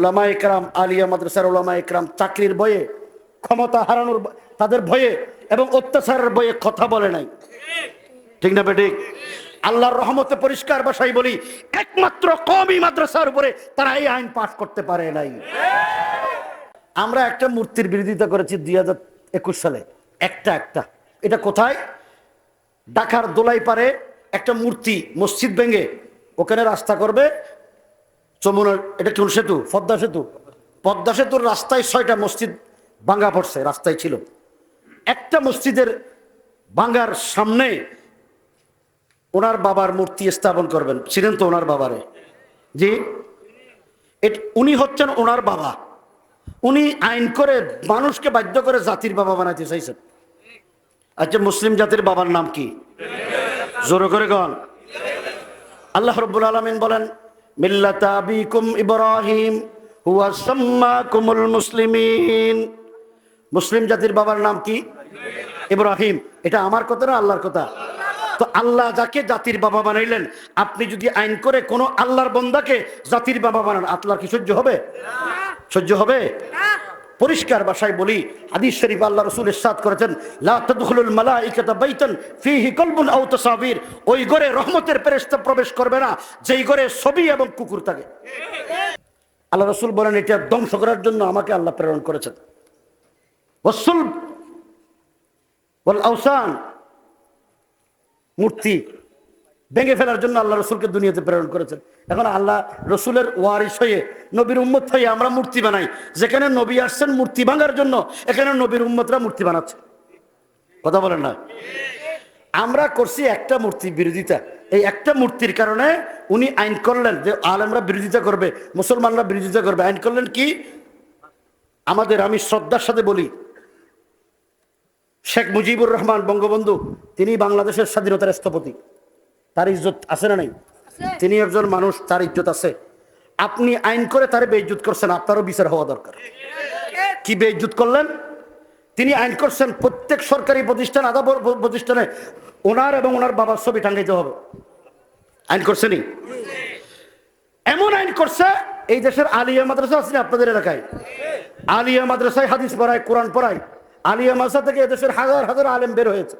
ওলামা একরাম আলিয়া মাদ্রাসার ওলামা একরাম চাকরির বয়ে ক্ষমতা হারানোর তাদের ভয়ে এবং অত্যাচারের বয়ে কথা বলে নাই। ঠিক না বেঠিক? আল্লাহর রহমতে পরিষ্কার ভাষায় বলি, একমাত্র কমই মাদ্রাসার উপরে তারা এই আইন পাশ করতে পারে নাই। আমরা একটা মূর্তির বিরোধিতা করেছি দুই হাজার একুশ সালে। একটা একটা। এটা কোথায়? ঢাকার দোলাই পারে একটা মূর্তি মসজিদ ভেঙে ওখানে রাস্তা করবে চমুনার এটা কোন সেতু? পদ্মা সেতু। পদ্মা সেতুর রাস্তায় ছয়টা মসজিদ ভাঙ্গা পড়ছে, রাস্তায় ছিল। একটা মসজিদের ভাঙ্গার সামনে ওনার বাবার মূর্তি স্থাপন করবেন। ছিলেন তো ওনার বাবারে। জি? উনি হচ্ছেন ওনার বাবা। উনি আইন করে মানুষকে বাধ্য করে জাতির বাবা বানাইতে চাইছেন। আচ্ছা মুসলিম জাতির বাবার নাম কি? জোর করে গন আল্লাহ রব্বুল আলমিন বলেন মিল্লাতা আবিকুম ইব্রাহিম হুয়া মুসলিমিন। মুসলিম জাতির বাবার নাম কি? ইব্রাহিম। এটা আমার কথা না আল্লাহর কথা? তো আল্লাহ যাকে জাতির বাবা বানাইলেন আপনি যদি আইন করে কোনো আল্লাহর বন্দাকে জাতির বাবা বানান আল্লাহর কি সহ্য হবে? সহ্য হবে? পরিষ্কার ভাষায় বলি, হাদিস শরীফ আল্লাহ রসুল ইরশাদ করেছেন, লা তাদখুলুল মালাইকাতা বাইতান ফীহি কলবুন আও তাসাবির। ওই ঘরে রহমতের ফেরেশতা প্রবেশ করবে না, যেই ঘরে ছবি এবং কুকুর থাকে। আল্লাহ রসুল বলেন, এটা ধ্বংস করার জন্য আমাকে আল্লাহ প্রেরণ করেছেন। ওয়াসুল ওয়াল মূর্তি ভেঙে ফেলার জন্য আল্লাহ রসুলকে দুনিয়াতে প্রেরণ করেছেন। এখন আল্লাহ রসুলের ওয়ারিস হয়ে, নবীর উম্মত হয়ে আমরা মূর্তি বানাই। যেখানে নবী আসছেন মূর্তি ভাঙার জন্য, এখানে নবীর উম্মতরা মূর্তি বানাচ্ছে। কথা বলেন না? আমরা করছি একটা মূর্তি বিরোধিতা। এই একটা মূর্তির কারণে উনি আইন করলেন যে আলেমরা বিরোধিতা করবে, মুসলমানরা বিরোধিতা করবে। আইন করলেন কি? আমাদের আমি শ্রদ্ধার সাথে বলি, শেখ মুজিবুর রহমান বঙ্গবন্ধু, তিনি বাংলাদেশের স্বাধীনতার স্থপতি। তার ইজ্জত আছে না নাই? তিনি একজন মানুষ তার ইজ্জত আছে। আপনি আইন করে তারে বেইজ্জত করছেন আপনারও বিচার হওয়া দরকার। কি বেইজ্জত করলেন? তিনি আইন করছেন প্রত্যেক সরকারি প্রতিষ্ঠান প- প্রতিষ্ঠানে ওনার এবং ওনার বাবার ছবি টাঙ্গাইতে হবে। আইন করছেনি এমন আইন করছে এই দেশের আলিয়া মাদ্রাসা আছে আপনাদের এলাকায়? আলিয়া মাদ্রাসায় হাদিস পড়ায় কোরআন পড়ায়। আলিয়া মাদ্রাসা থেকে এদেশের হাজার হাজার আলেম বের হয়েছে।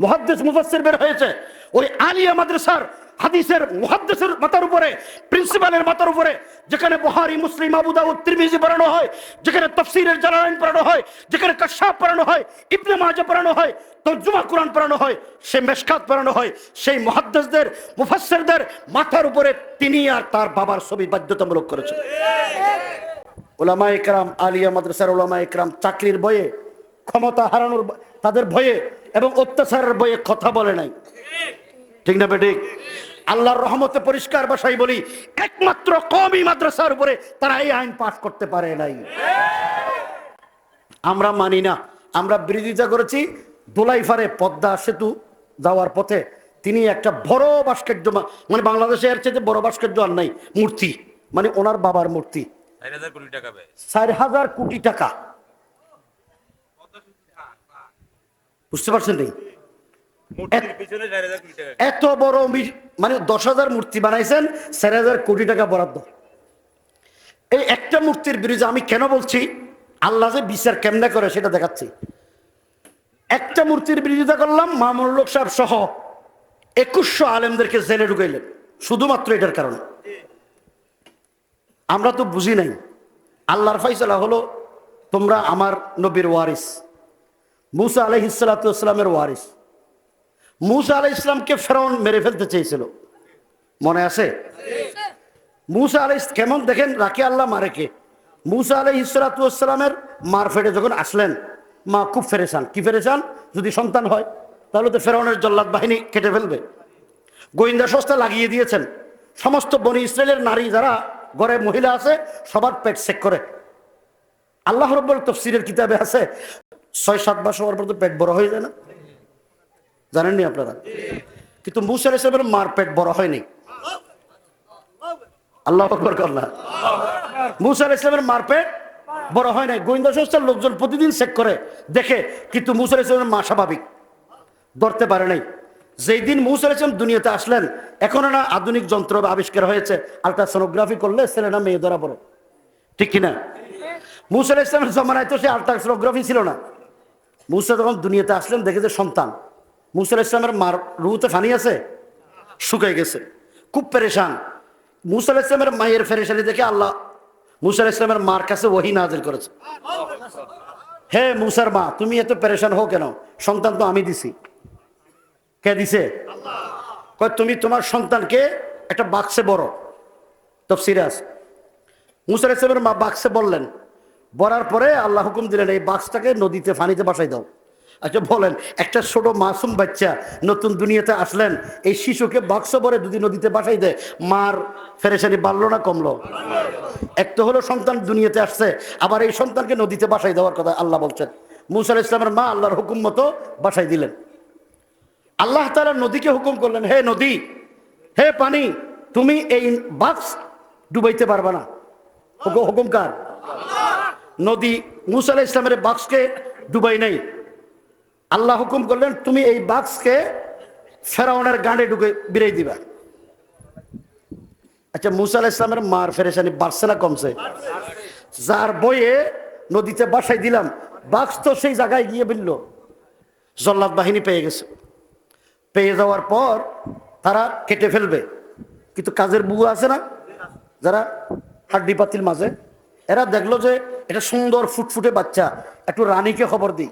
মুহাদ্দিস মুফাসসির বের হয়েছে। ওই আলিয়া মাদ্রাসার, হাদিসের, মুহাদ্দিসের মাথার উপরে প্রিন্সিপালের মাথার উপরে, যেখানে মুসলিম পড়ানো হয়, যেখানে তাফসীরের জালালাইন পড়ানো হয়, যেখানে কাশাফ পড়ানো হয়, ইবনে মাজাহ পড়ানো হয়, তর্জুমা কোরআন পড়ানো হয় মেশকাত পড়ানো হয়, সেই মাথার উপরে তিনি আর তার বাবার ছবি বাধ্যতামূলক করেছেন। ওলামা একরাম আলিয়া মাদ্রাসার ওলামা একরাম চাকরির বয়ে ক্ষমতা হারানোর তাদের ভয়ে এবং অত্যাচারের বয়ে কথা বলে নাই। ঠিক না বেঠিক? আল্লাহর রহমতে পরিষ্কার ভাষায় বলি একমাত্র কমই মাদ্রাসার উপরে তারা এই আইন পাশ করতে পারে নাই। আমরা মানি না। আমরা বিরোধিতা করেছি দোলাইফারে পদ্মা সেতু যাওয়ার পথে। তিনি একটা বড় ভাস্কর্য মানে বাংলাদেশে এর চেয়ে বড় ভাস্কর্য আর নাই মূর্তি। মানে ওনার বাবার মূর্তি। চার হাজার কোটি টাকা বুঝতে পারছেন নেই এত বড় মানে দশ হাজার মূর্তি বানাইছেন, চার হাজার কোটি টাকা বরাদ্দ। এই একটা মূর্তির বিরুদ্ধে আমি কেন বলছি? আল্লাহ যে বিচার কেমনে করে সেটা দেখাচ্ছি। একটা মূর্তির বিরোধিতা করলাম মামুল লোক সাহেব সহ একুশশো আলেমদেরকে জেলে ঢুকাইলেন, শুধুমাত্র এটার কারণে। আমরা তো বুঝি নাই। আল্লাহর ফাইসলা হলো তোমরা আমার নবীর ওয়ারিস, মুসা আলহিসাল্লামের ওয়ারিস। মুসা আলাই ইসলামকে ফেরাউন মেরে ফেলতে চেয়েছিল? মনে আছে? মুসা আলাই কেমন দেখেন রাখি আল্লাহ মারে কে? মুসা আলাই ইসলাতামের মার ফেটে যখন আসলেন, মা খুব ফেরেছান কি ফেরেছান যদি সন্তান হয়, তাহলে তো ফেরাউনের জল্লাদ বাহিনী কেটে ফেলবে। গোয়েন্দা সংস্থা লাগিয়ে দিয়েছেন। সমস্ত বনি ইসরায়েলের নারী যারা ঘরে মহিলা আছে, সবার পেট চেক করে। আল্লাহ রব্বর তফসিরের কিতাবে আছে, ছয় সাত মাস হওয়ার পর তো পেট বড় হয়ে যায় না? জানেননি আপনারা? কিন্তু মুসা আলাইসলামের মারপেট বড় হয়নি। আল্লাহ আকবর করলা মুসা আলাইসলামের মার পেট বড় হয় নাই। গোয়েন্দা সংস্থার লোকজন প্রতিদিন চেক করে, দেখে, কিন্তু মুসা আলাইসলামের মা স্বাভাবিক। ধরতে পারে নাই। যেই দিন মুসা আলাইসলাম দুনিয়াতে আসলেন, এখনও না আধুনিক যন্ত্র আবিষ্কার হয়েছে। আলট্রাসোনোগ্রাফি করলে ছেলে না মেয়ে ধরা পড়ে। ঠিক কিনা? মুসা আলাইহিস ইসলামের জমানায় তো সে আল্ট্রাসোনোগ্রাফি ছিল না। মুসা যখন দুনিয়াতে আসলেন, দেখে যে সন্তান। মুসা ইসলামের মার রুতে ফানি আছে? শুকাই গেছে। খুব পেরেশান। মুসা ইসলামের মায়ের ফেরেশানি দেখে আল্লাহ মুসা ইসলামের মার কাছে ওহি নাজিল করেছে। হে মুসার মা, তুমি এত পেরেশান হো কেন? সন্তান তো আমি দিছি। কে দিছে? তুমি তোমার সন্তানকে একটা বাক্সে বড়। তফসিরে আছে। মুসা ইসলামের মা বাক্সে বললেন বলার পরে আল্লাহ হুকুম দিলেন, এই বাক্সটাকে নদীতে, ফানিতে বাসাই দাও। আচ্ছা বলেন, একটা ছোট মাসুম বাচ্চা নতুন দুনিয়াতে আসলেন, এই শিশুকে বাক্স ভরে দুদিন নদীতে বাসাই দেয়, মার ফেরেশানি বাড়লো না কমলো? এক তো হলো সন্তান দুনিয়াতে আসছে, আবার এই সন্তানকে নদীতে বাসাই দেওয়ার কথা আল্লাহ বলছেন। মুসা আলাইহিস ইসলামের মা আল্লাহর হুকুম মতো বাসাই দিলেন। আল্লাহ তাআলা নদীকে হুকুম করলেন, হে নদী, হে পানি, তুমি এই বাক্স ডুবাইতে পারবে না। হুকুম হুকুম নদী, মুসা ইসলামের বাক্সকে ডুবাই নাই। আল্লাহ হুকুম করলেন, তুমি এই বাক্সকে ফেরাউনের গাঁডে ঢুকে বিরাই দিবা। আচ্ছা মুসা আলাহ ইসলামের মার ফেরেশানি বাড়ছে না কমছে? যার বইয়ে নদীতে বাসাই দিলাম, বাক্স তো সেই জায়গায় গিয়ে বলল। জল্লাদ বাহিনী পেয়ে গেছে। পেয়ে যাওয়ার পর তারা কেটে ফেলবে। কিন্তু কাজের বুয়া আছে না? যারা হাড্ডি পাতির মাঝে, এরা দেখল যে এটা সুন্দর ফুটফুটে বাচ্চা। একটু রানীকে খবর দিই।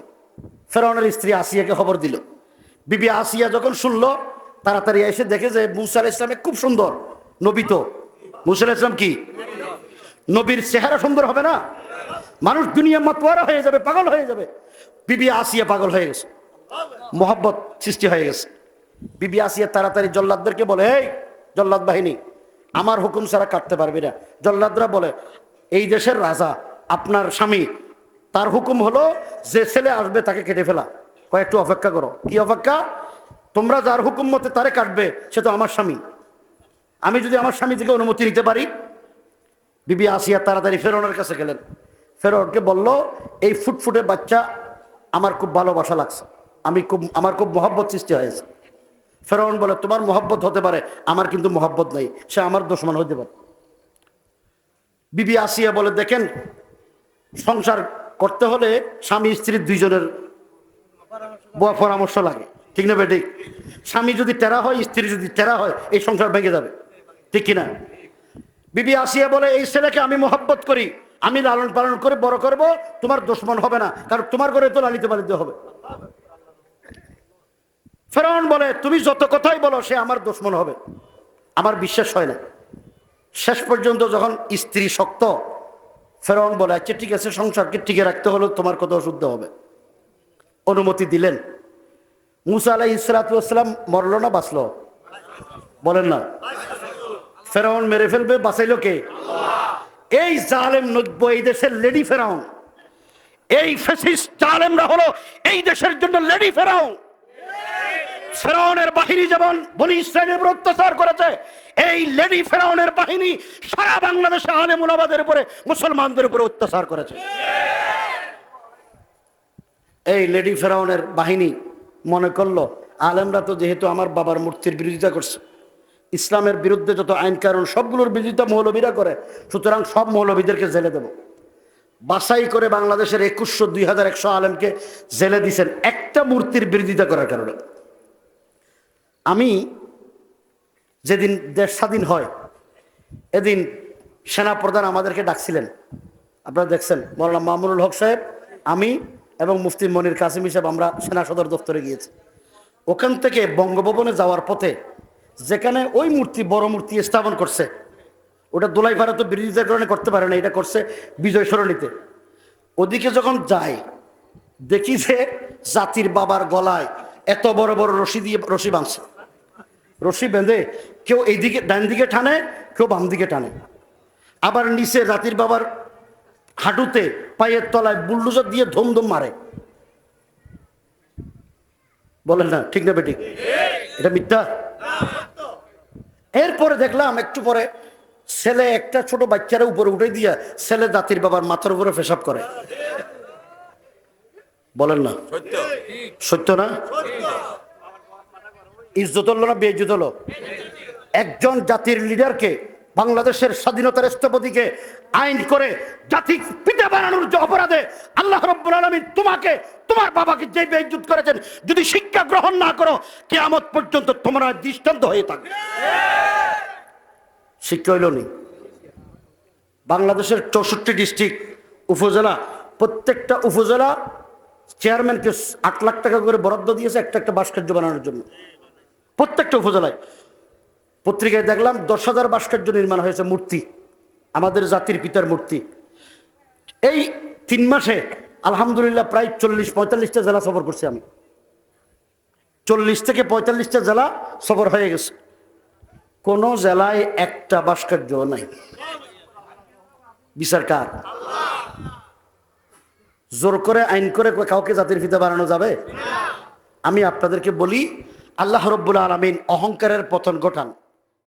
ফেরাউনের স্ত্রী আসিয়াকে খবর দিল। বিবি আসিয়া যখন শুনলো, তাড়াতাড়ি এসে দেখে যে মুসা আলাহ ইসলামে খুব সুন্দর, নবী তো। মুসা আলাহ ইসলাম কি? নবীর চেহারা সুন্দর হবে না? মানুষ দুনিয়া মাতোয়ারা হয়ে যাবে, পাগল হয়ে যাবে। বিবি আসিয়া পাগল হয়ে গেছে। মোহাব্বত সৃষ্টি হয়ে গেছে। বিবি আসিয়া তাড়াতাড়ি জল্লাদদেরকে বলে, এই জল্লাদ বাহিনী, আমার হুকুম ছাড়া কাটতে পারবি না। জল্লাদরা বলে, এই দেশের রাজা, আপনার স্বামী তার হুকুম হলো, যে ছেলে আসবে তাকে কেটে ফেলা। কয়েকটু অপেক্ষা করো। কি অপেক্ষা? তোমরা যার হুকুম মতে তারে কাটবে, সে তো আমার স্বামী। আমি যদি আমার স্বামী থেকে অনুমতি নিতে পারি, বিবি আসিয়া তাড়াতাড়ি ফেরোনের কাছে গেলেন। ফেরোনকে বলল, এই ফুটফুটে বাচ্চা আমার খুব ভালোবাসা লাগছে। আমি খুব, আমার খুব মহব্বত সৃষ্টি হয়েছে। ফেরোন বলে, তোমার মহব্বত হতে পারে, আমার কিন্তু মহব্বত নেই। সে আমার দুশ্মন হতে পারে। বিবি আসিয়া বলে, দেখেন, সংসার করতে হলে স্বামী স্ত্রীর দুইজনের পরামর্শ লাগে। ঠিক না বেঠিক? স্বামী যদি টেরা হয়, স্ত্রী যদি টেরা হয়, এই সংসার ভেঙে যাবে। ঠিক কিনা? বিবি আসিয়া বলে, এই ছেলেকে আমি মোহাব্বত করি। আমি লালন পালন করে বড় করব, তোমার দুশ্মন হবে না। কারণ তোমার ঘরে তো লালিত পালিত হবে। ফেরাউন বলে, তুমি যত কথাই বলো, সে আমার দুশ্মন হবে। আমার বিশ্বাস হয় না। শেষ পর্যন্ত যখন স্ত্রী শক্ত ফেরাউন বলে আচ্ছা ঠিক আছে, সংসারকে টিকে রাখতে হলে, তোমার কথা অশুদ্ধ হবে। অনুমতি দিলেন। মুসা আলাই ইসলাতাম মরল না, বাঁচল। বলেন না। ফেরাউন মেরে ফেলবে, বাঁচাইল কে? এই জালেম নব্য, এই দেশের লেডি ফেরাউন। এই ফেসিস্ট জালেমরা হলো এই দেশের জন্য লেডি ফেরাউন। ফেরাউনের বাহিনী যেমন বনি ইসরায়েলের উপর অত্যাচার করেছে, এই লেডি ফেরাউনের বাহিনী সারা বাংলাদেশে আলেম উলামাদের উপরে, মুসলমানদের উপরে অত্যাচার করেছে। এই লেডি ফেরাউনের বাহিনী মনে করল, আলেমরা তো যেহেতু আমার বাবার মূর্তির বিরোধিতা করছে, ইসলামের বিরুদ্ধে যত আইন কারণ সবগুলোর বিরোধিতা মৌলবীরা করে, সুতরাং সব মৌলবীদেরকে জেলে দেব। বাছাই করে বাংলাদেশের একুশশো দুই হাজার একশো আলেমকে জেলে দিয়েছেন একটা মূর্তির বিরোধিতা করার কারণে। আমি যেদিন দেশ স্বাধীন হয়, এদিন সেনা প্রধান আমাদেরকে ডাকছিলেন। আপনারা দেখছেন, মৌলানা মামুনুল হক সাহেব, আমি এবং মুফতি মনির কাসিম সাহেব আমরা সেনা সদর দপ্তরে গিয়েছি। ওখান থেকে বঙ্গভবনে যাওয়ার পথে যেখানে ওই মূর্তি, বড় মূর্তি স্থাপন করছে, ওটা দোলাই তো বিরোধিতার কারণে করতে পারে না, এটা করছে বিজয় সরণিতে। ওদিকে যখন যায় দেখি যে জাতির বাবার গলায় এত বড় বড় রশি দিয়ে, রশি বাঁধছে। রশি বেঁধে কেউ এইদিকে ডান দিকে টানে কেউ বাম দিকে টানে। আবার নিচে জাতির বাবার হাঁটুতে পায়ের তলায় বুল্ডুজার দিয়ে ধুম ধুম মারে। বলেন না ঠিক না বেটি? এটা মিথ্যা? এরপরে দেখলাম একটু পরে ছেলে একটা ছোট বাচ্চারা উপরে উঠে দিয়ে ছেলে জাতির বাবার মাথার উপরে পেশাব করে। বলেন না? সত্য। না? ইজ্জত হলো না বেইজ্জত হলো? একজন জাতির লিডারকে বাংলাদেশের স্বাধীনতার স্থপতিকে আইন করে জাতি পিতা বানানোর যে অপরাধে আল্লাহ রব্বুল আলমিন তোমাকে, তোমার বাবাকে যে বেইজ্জত করেছেন, যদি শিক্ষা গ্রহণ না করো, কেয়ামত পর্যন্ত তোমরা দৃষ্টান্ত হয়ে থাকবে শিক্ষা হইল নেই বাংলাদেশের চৌষট্টি ডিস্ট্রিক্ট উপজেলা, প্রত্যেকটা উপজেলা চেয়ারম্যানকে আট লাখ টাকা করে বরাদ্দ দিয়েছে একটা একটা ভাস্কর্য বানানোর জন্য। প্রত্যেকটা উপজেলায়। পত্রিকায় দেখলাম দশ হাজার ভাস্কর্য নির্মাণ হয়েছে মূর্তি, আমাদের জাতির পিতার মূর্তি। এই তিন মাসে আলহামদুলিল্লাহ প্রায় চল্লিশ, পঁয়তাল্লিশটা জেলা সফর করছি আমি। চল্লিশ থেকে পঁয়তাল্লিশটা জেলা সফর হয়ে গেছে। কোনো জেলায় একটা ভাস্কর্য নাই। বিচার কার? জোর করে, আইন করে কাউকে জাতির ফিতা বানানো যাবে? আমি আপনাদেরকে বলি আল্লাহ রব্বুল আলমিন অহংকারের পতন ঘটান।